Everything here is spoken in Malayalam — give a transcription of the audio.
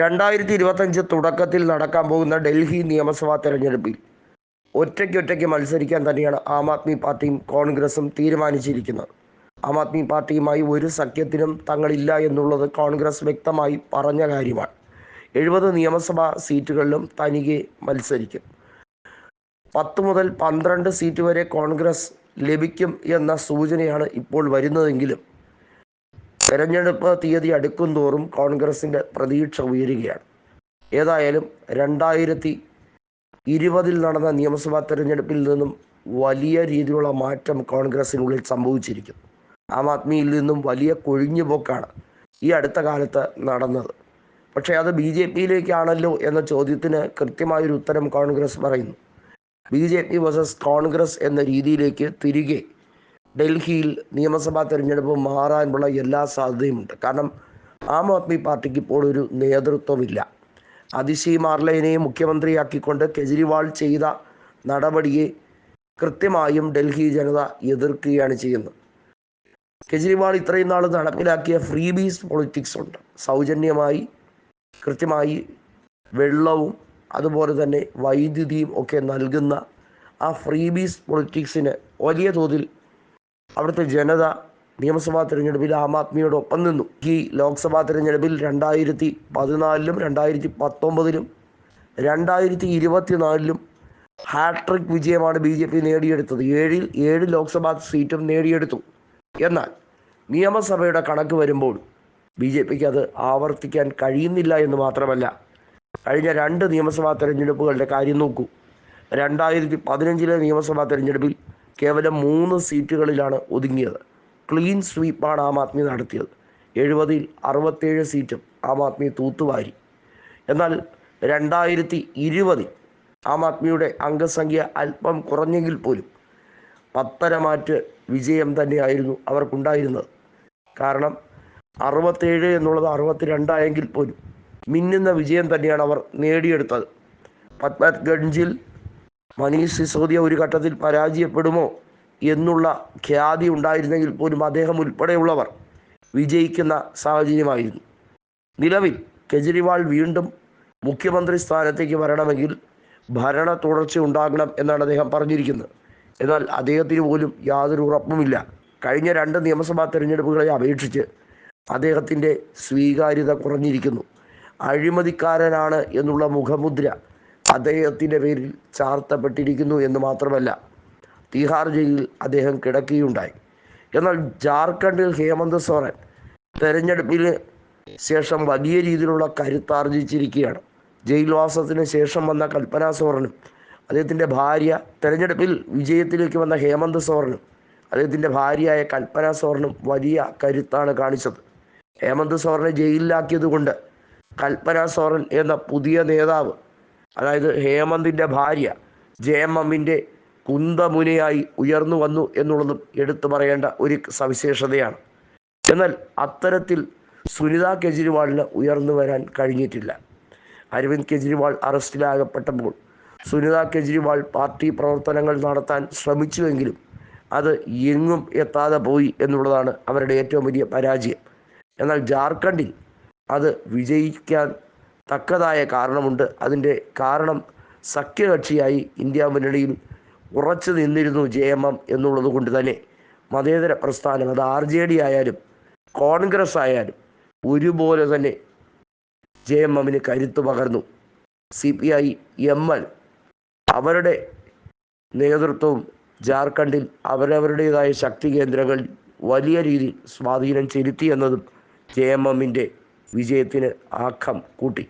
രണ്ടായിരത്തി ഇരുപത്തഞ്ച് തുടക്കത്തിൽ നടക്കാൻ പോകുന്ന ഡൽഹി നിയമസഭാ തെരഞ്ഞെടുപ്പിൽ ഒറ്റയ്ക്കൊറ്റയ്ക്ക് മത്സരിക്കാൻ തന്നെയാണ് ആം ആദ്മി പാർട്ടിയും കോൺഗ്രസും തീരുമാനിച്ചിരിക്കുന്നത്. ആം ആദ്മി പാർട്ടിയുമായി ഒരു സഖ്യത്തിനും തങ്ങളില്ല എന്നുള്ളത് കോൺഗ്രസ് വ്യക്തമായി പറഞ്ഞ കാര്യമാണ്. എഴുപത് നിയമസഭാ സീറ്റുകളിലും തനികെ മത്സരിക്കും. പത്ത് മുതൽ പന്ത്രണ്ട് സീറ്റ് വരെ കോൺഗ്രസ് ലഭിക്കും എന്ന സൂചനയാണ് ഇപ്പോൾ വരുന്നതെങ്കിലും തെരഞ്ഞെടുപ്പ് തീയതി അടുക്കും തോറും കോൺഗ്രസിന്റെ പ്രതീക്ഷ ഉയരുകയാണ്. ഏതായാലും രണ്ടായിരത്തി ഇരുപതിൽ നടന്ന നിയമസഭാ തെരഞ്ഞെടുപ്പിൽ നിന്നും വലിയ രീതിയിലുള്ള മാറ്റം കോൺഗ്രസിനുള്ളിൽ സംഭവിച്ചിരിക്കുന്നു. ആം ആദ്മിയിൽ നിന്നും വലിയ കൊഴിഞ്ഞുപോക്കാണ് ഈ അടുത്ത കാലത്ത് നടന്നത്. പക്ഷേ അത് ബി ജെ പിയിലേക്കാണല്ലോ എന്ന ചോദ്യത്തിന് കൃത്യമായൊരു ഉത്തരം കോൺഗ്രസ് പറയുന്നു. B J P versus Congress എന്ന രീതിയിലേക്ക് തിരികെ ഡൽഹിയിൽ നിയമസഭാ തെരഞ്ഞെടുപ്പ് മാറാനുള്ള എല്ലാ സാധ്യതയുമുണ്ട്. കാരണം ആം ആദ്മി പാർട്ടിക്ക് ഇപ്പോൾ ഒരു നേതൃത്വമില്ല. അതിശി മാർലൈനെ മുഖ്യമന്ത്രിയാക്കിക്കൊണ്ട് കെജ്രിവാൾ ചെയ്ത നടപടിയെ കൃത്യമായും ഡൽഹി ജനത എതിർക്കുകയാണ് ചെയ്യുന്നത്. കെജ്രിവാൾ ഇത്രയും നാൾ നടപ്പിലാക്കിയ ഫ്രീ ബീസ് പൊളിറ്റിക്സ് ഉണ്ട്. സൗജന്യമായി കൃത്യമായി വെള്ളവും അതുപോലെ തന്നെ വൈദ്യുതിയും ഒക്കെ നൽകുന്ന ആ ഫ്രീ ബീസ് പൊളിറ്റിക്സിന് വലിയ തോതിൽ അവിടുത്തെ ജനത നിയമസഭാ തിരഞ്ഞെടുപ്പിൽ ആം ആദ്മിയോടൊപ്പം നിന്നു. ഈ ലോക്സഭാ തിരഞ്ഞെടുപ്പിൽ രണ്ടായിരത്തി പതിനാലിലും രണ്ടായിരത്തി പത്തൊമ്പതിലും രണ്ടായിരത്തി ഇരുപത്തിനാലിലും ഹാട്രിക് വിജയമാണ് ബി ജെ പി നേടിയെടുത്തത്. ഏഴിൽ ഏഴ് ലോക്സഭാ സീറ്റും നേടിയെടുത്തു. എന്നാൽ നിയമസഭയുടെ കണക്ക് വരുമ്പോൾ ബി ജെ പിക്ക് അത് ആവർത്തിക്കാൻ കഴിയുന്നില്ല എന്ന് മാത്രമല്ല കഴിഞ്ഞ രണ്ട് നിയമസഭാ തെരഞ്ഞെടുപ്പുകളുടെ കാര്യം നോക്കൂ. രണ്ടായിരത്തി പതിനഞ്ചിലെ നിയമസഭാ തെരഞ്ഞെടുപ്പിൽ കേവലം മൂന്ന് സീറ്റുകളിലാണ് ഒതുങ്ങിയത്. ക്ലീൻ സ്വീപ്പാണ് ആം ആദ്മി നടത്തിയത്. എഴുപതിൽ അറുപത്തേഴ് സീറ്റും ആം ആദ്മി തൂത്തുവാരി. എന്നാൽ രണ്ടായിരത്തി ഇരുപതിൽ ആം ആദ്മിയുടെ അംഗസംഖ്യ അല്പം കുറഞ്ഞെങ്കിൽ പോലും പത്തരമാറ്റ് വിജയം തന്നെയായിരുന്നു അവർക്കുണ്ടായിരുന്നത്. കാരണം അറുപത്തേഴ് എന്നുള്ളത് അറുപത്തിരണ്ടായെങ്കിൽ പോലും മിന്നുന്ന വിജയം തന്നെയാണ് അവർ നേടിയെടുത്തത്. പത്മഗഞ്ചിൽ മനീഷ് സിസോദിയ ഒരു ഘട്ടത്തിൽ പരാജയപ്പെടുമോ എന്നുള്ള ഖ്യാതി ഉണ്ടായിരുന്നെങ്കിൽ പോലും അദ്ദേഹം ഉൾപ്പെടെയുള്ളവർ വിജയിക്കുന്ന സാഹചര്യമായിരുന്നു. നിലവിൽ കെജ്രിവാൾ വീണ്ടും മുഖ്യമന്ത്രി സ്ഥാനത്തേക്ക് വരണമെങ്കിൽ ഭരണ തുടർച്ച ഉണ്ടാകണം എന്നാണ് അദ്ദേഹം പറഞ്ഞിരിക്കുന്നത്. എന്നാൽ അദ്ദേഹത്തിന് പോലും യാതൊരു ഉറപ്പുമില്ല. കഴിഞ്ഞ രണ്ട് നിയമസഭാ തെരഞ്ഞെടുപ്പുകളെ അപേക്ഷിച്ച് അദ്ദേഹത്തിന്റെ സ്വീകാര്യത കുറഞ്ഞിരിക്കുന്നു. അഴിമതിക്കാരനാണ് എന്നുള്ള മുഖമുദ്ര അദ്ദേഹത്തിന്റെ പേരിൽ ചാർത്തപ്പെട്ടിരിക്കുന്നു എന്ന് മാത്രമല്ല തീഹാർ ജയിലിൽ അദ്ദേഹം കിടക്കുകയുണ്ടായി. എന്നാൽ ജാർഖണ്ഡിൽ ഹേമന്ത് സോറൻ തെരഞ്ഞെടുപ്പിന് ശേഷം വലിയ രീതിയിലുള്ള കരുത്താർജിച്ചിരിക്കുകയാണ്. ജയിൽവാസത്തിന് ശേഷം വന്ന കൽപ്പന സോറനും അദ്ദേഹത്തിന്റെ ഭാര്യ തെരഞ്ഞെടുപ്പിൽ വിജയത്തിലേക്ക് വന്ന ഹേമന്ത് സോറനും അദ്ദേഹത്തിന്റെ ഭാര്യയായ കൽപ്പന സോറനും വലിയ കരുത്താണ് കാണിച്ചത്. ഹേമന്ത് സോറനെ ജയിലിലാക്കിയത് കൊണ്ട് കൽപ്പന സോറൻ എന്ന പുതിയ നേതാവ് അതായത് ഹേമന്തിന്റെ ഭാര്യ ജയമമ്മിന്റെ കുന്തമുനയായി ഉയർന്നു വന്നു എന്നുള്ളതും എടുത്തു പറയേണ്ട ഒരു സവിശേഷതയാണ്. എന്നാൽ അത്തരത്തിൽ സുനിത കെജ്രിവാളിന് ഉയർന്നു വരാൻ കഴിഞ്ഞിട്ടില്ല. അരവിന്ദ് കെജ്രിവാൾ അറസ്റ്റിലാകപ്പെട്ടപ്പോൾ സുനിത കെജ്രിവാൾ പാർട്ടി പ്രവർത്തനങ്ങൾ നടത്താൻ ശ്രമിച്ചുവെങ്കിലും അത് എങ്ങും എത്താതെ പോയി എന്നുള്ളതാണ് അവരുടെ ഏറ്റവും വലിയ പരാജയം. എന്നാൽ ജാർഖണ്ഡിൽ അത് വിജയിക്കാൻ തക്കതായ കാരണമുണ്ട്. അതിന്റെ കാരണം സഖ്യകക്ഷിയായി ഇന്ത്യ മുന്നണിയിൽ ഉറച്ചു നിന്നിരുന്നു ജെ എം എം എന്നുള്ളത് കൊണ്ട് തന്നെ മതേതര പ്രസ്ഥാനം അത് ആർ ജെ ഡി ആയാലും കോൺഗ്രസ് ആയാലും ഒരുപോലെ തന്നെ ജെ എം എമ്മിന് കരുത്ത് പകർന്നു. C P I M L അവരുടെ നേതൃത്വവും ജാർഖണ്ഡിൽ അവരവരുടേതായ ശക്തി കേന്ദ്രങ്ങൾ വലിയ രീതിയിൽ സ്വാധീനം ചെലുത്തി എന്നതും ജെ എം എമ്മിന്റെ വിജയത്തിന് ആക്കം കൂട്ടി.